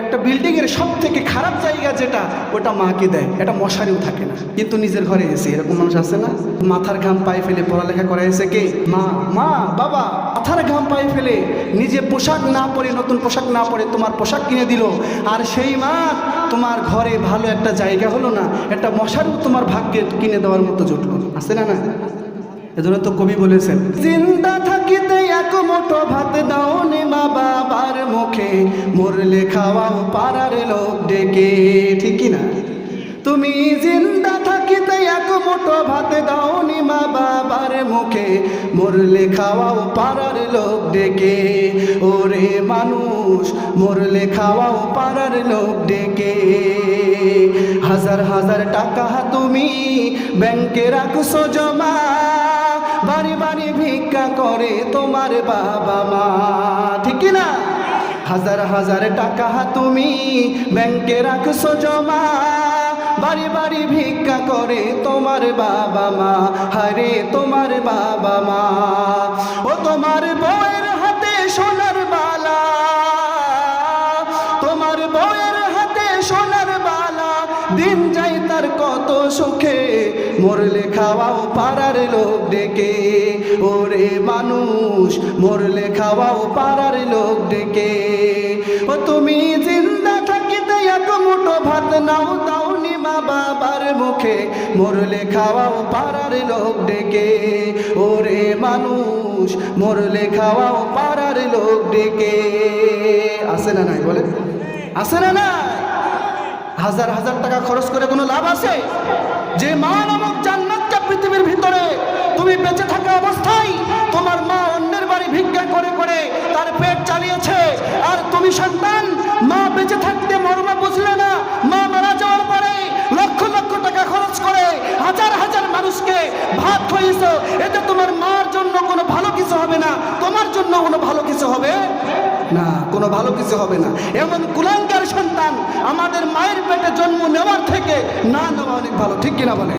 একটা বিল্ডিং এর সব থেকে খারাপ জায়গা যেটা, ওটা মাকে দেয়। এটা মশারিও থাকে না। কিন্তু নিজের ঘরে এসে এরকম মানুষ আছে না? মাথার ঘাম পায়ে ফেলে পড়ালেখা করা এসে কে? মা মা, বাবা, মাথার ঘাম পায়ে ফেলে নিজে পোশাক না পরে, নতুন পোশাক না পরে তোমার পোশাক কিনে দিল। আর সেই মা, তোমার ঘরে ভালো একটা জায়গা হলো না, একটা মশারিও তোমার ভাগ্যে কিনে দেওয়ার মতো জুটলো আছে না না? এজন্য তো কবি বলেছেন, জিন্দা থাকিতে এক মুঠো ভাত মরলে খাওয়াও পাড়ার লোক ডেকে, ঠিক না তুমি জিন্দা থাকিতে এক ভাত মা বাবার মুখে, মরলে খাওয়াও পাড়ার লোক ডেকে, ওরে মানুষ, মরলে খাওয়াও পাড়ার লোক ডেকে। হাজার হাজার টাকা তুমি ব্যাংকে রাখছো জমা, বাড়ি বাড়ি ভিক্ষা করে তোমার বাবা মা, ঠিক না হাজার হাজার টাকা তুমি ব্যাংকে রাখছো জমা। বাড়ি বাড়ি ভিক্ষা করে তোমার বাবা মা। হারে তোমার বাবা মা। ও তোমার বউয়ের হাতে সোনার বালা। তোমার বউয়ের হাতে সোনার বালা। দিন যাই তার কত সুখে। মরলে খাওয়াও পাড়ার লোক ডেকে। ওরে মানুষ, মরলে খাওয়াও পাড়ার লোক ডেকে। নাও দাওনি মা বাবার মুখে। মরলে খাওয়াও পাড়ার লোক ডেকে। ওরে মানুষ, মরলে খাওয়াও পাড়ার লোক ডেকে। আসে না নাই বলে আসে না নাই? হাজার হাজার টাকা খরচ করে কোনো লাভ আছে? যে মা নামক জান্নাতটা পৃথিবীর ভিতরে তুমি বেঁচে থাকা অবস্থায় ভাত এটা তোমার মার জন্য কোনো ভালো কিছু হবে না, তোমার জন্য কোনো ভালো কিছু হবে? না, কোনো ভালো কিছু হবে না। এমন কুলাঙ্গার সন্তান আমাদের মায়ের পেটে জন্ম নেওয়ার থেকে না নেওয়া অনেক ভালো, ঠিক কিনা বলে?